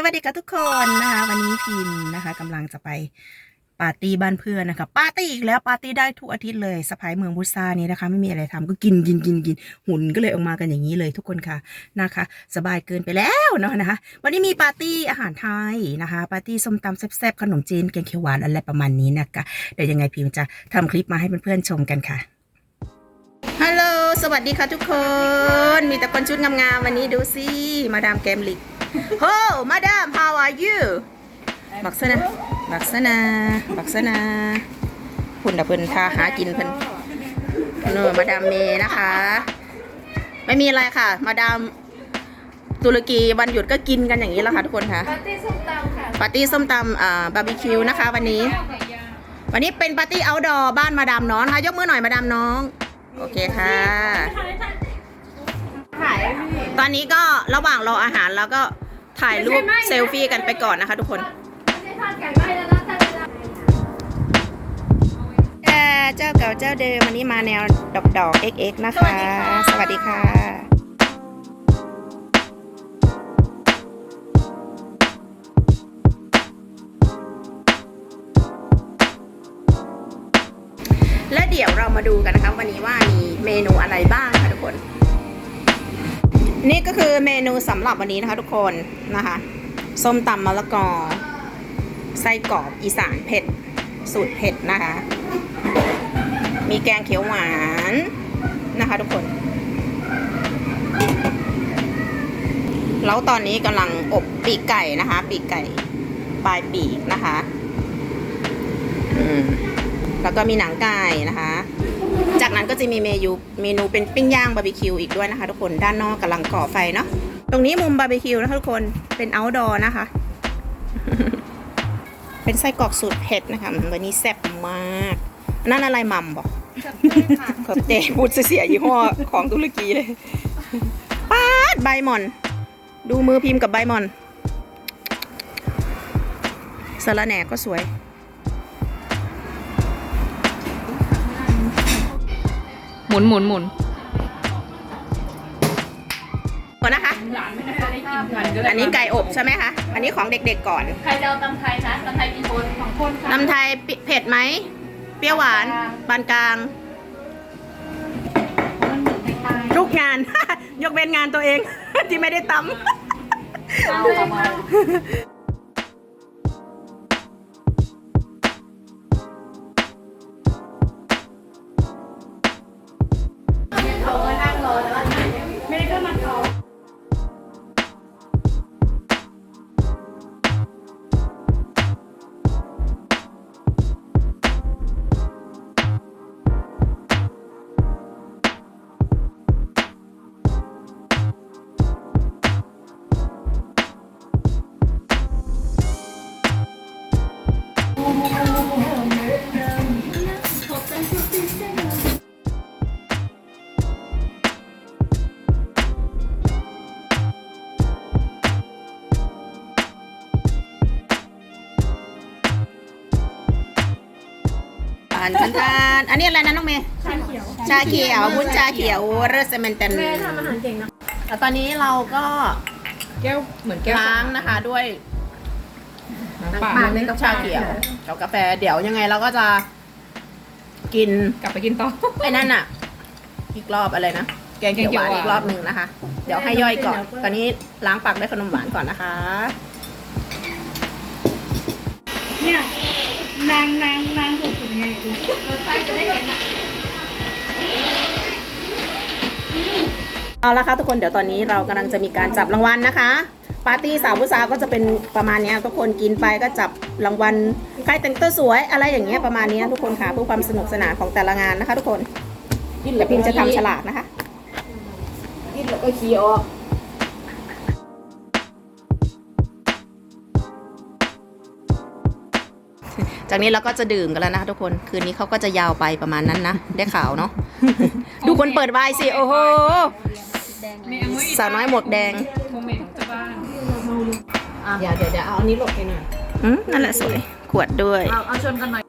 สวัสดีค่ะทุกคนนะคะวันนี้พิมพ์นะคะกำลังจะไปปาร์ตี้บ้านเพื่อนนะคะปาร์ตี้อีกแล้วปาร์ตี้ได้ทุกอาทิตย์เลยสะพายเมืองพุทรานี้นะคะ ไม่มีอะไรทำก็กินกินกินกินหุ่นก็เลยออกมากันอย่างนี้เลยทุกคนค่ะนะคะ สบายเกินไปแล้วเนาะนะคะ วันนี้มีปาร์ตี้อาหารไทยนะคะปาร์ตี้ส้มตำแซ่บๆขนมจีนแกงเขียวหวานอะไรประมาณนี้นะคะเดี๋ยวยังไงพิมพ์จะทำคลิปมาให้เพื่อนๆชมกันค่ะฮัลโหลสวัสดีค่ะทุกคน มีแต่คนชุดงามๆวันนี้ดูสิมาดามแกมลิก โฮมาดาม how are you บักษนะบักษนะบักษนะคุณดะเพิ่นพาหากินเพิ่นเนอมาดามเมนะคะ ไม่มีอะไรค่ะ มาดามตุรกีวันหยุดก็กินกันอย่างนี้แล้วค่ะทุกคนค่ะ ปาร์ตี้ส้มตำค่ะปาร์ตี้ส้มตำอ่าบาร์บีคิวนะคะ วันนี้ วันนี้เป็นปาร์ตี้เอาดอบ้านมาดามน้องนะคะยกมือหน่อยมาดามน้อง โอเคค่ะถ่าย ตอนนี้ก็ระหว่างรออาหารแล้วก็ถ่ายรูปเซลฟี่กันไปก่อนนะคะ ทุกคนไม่ใช่ทอดไก่ไหม้แล้วนะท่านจะเอ่อเจ้าเก่าเจ้าเดิมวันนี้มาแนวดอกดอกๆ XX นะคะ สวัสดีค่ะและเดี๋ยวเรามาดูกันนะคะวันนี้ว่ามีเมนูอะไรบ้างค่ะทุกคน นี่ก็คือเมนูสำหรับวันนี้นะคะทุกคนนะคะ ส้มตำมะละกอ ไส้กรอกอีสานเผ็ด สูตรเผ็ดนะคะ มีแกงเขียวหวานนะคะทุกคน แล้วตอนนี้กำลังอบปีกไก่นะคะ ปีกไก่ปลายปีกนะคะ อืม แล้วก็มีหนังไก่นะคะ จากนั้นก็จะมีเมนูเมนูเป็นปิ้งย่างบาร์บีคิวอีกด้วยนะคะ ทุกคนด้านนอกกำลังก่อไฟเนาะตรงนี้มุมบาร์บีคิวนะคะทุกคนเป็นเอาท์ดอร์นะคะ เป็นไส้กรอกสูตรเผ็ดนะคะวันนี้แซ่บมากอันนั่นอะไรมัมบอกขอบเจพูดเสียยี่ห้อของตุรกีเลยป๊าดใบหมอน ดูมือพิมพ์กับใบหมอนสาระแหน่ก็สวย หมุนหมุนหมุนก่อนนะคะ หลานไม่ได้ได้กินกันก็อันนี้ไก่อบใช่ไหมคะ อันนี้ของเด็กๆก่อนใครจะเอาตำไทยคะตำไทยกี่คนสองคนค่ะ น้ำไทยเผ็ดไหม เปรี้ยวหวาน ปานกลาง มันเหมือนไทยทุกงาน ยกเว้นงานตัวเอง ที่ไม่ได้ตำ ๆเอาเอามาเขา อันทันทานอันนี้อะไรนะน้องเมย์ชาเขียวชาเขียววุ้นชาเขียวเรสเมนเตนแม่ทำอาหารเก่งนะแต่ตอนนี้เราก็แก้วเหมือนแก้วล้างนะคะด้วยน้ำเปล่าน้ำเล็กกับชาเขียวกับกาแฟเดี๋ยวยังไงเราก็จะ กินกลับไปกินต่อไอ้นั่นอะ อีกรอบอะไรนะแกงเขียวหวานแกงเขียวหวานอีกรอบหนึ่งนะคะ เดี๋ยวให้ย่อยก่อน ตอนนี้ล้างปากด้วยขนมหวานก่อนนะคะ เนี่ยนางนางนาง เอาละค่ะทุกคนเดี๋ยวตอนนี้เรากำลังจะมีการจับรางวัลนะคะ ปาร์ตี้สาวผู้สาวก็จะเป็นประมาณนี้ทุกคนกินไปก็จับรางวัลใครแต่งตัวสวยอะไรอย่างเงี้ยประมาณนี้ทุกคนค่ะเพื่อความสนุกสนานของแต่ละงานนะคะ ทุกคนเดี๋ยวพิมจะทำฉลากนะคะกินแล้วก็ขี้ออก จากนี้เราก็จะดื่มกันแล้วนะคะทุกคนคืนนี้เขาก็จะยาวไปประมาณนั้นนะ ได้ข่าวเนาะ ดูคนเปิดไวน์สิ โอ้โหไม่เอาไม่สาวน้อยหมวกแดงโมเมนต์ของเจ้าบ้านเดี๋ยวเดี๋ยวเอาอันนี้หลบไปหน่อยอืมนั่นแหละสวย ขวดด้วย เอาเอาชนกันหน่อย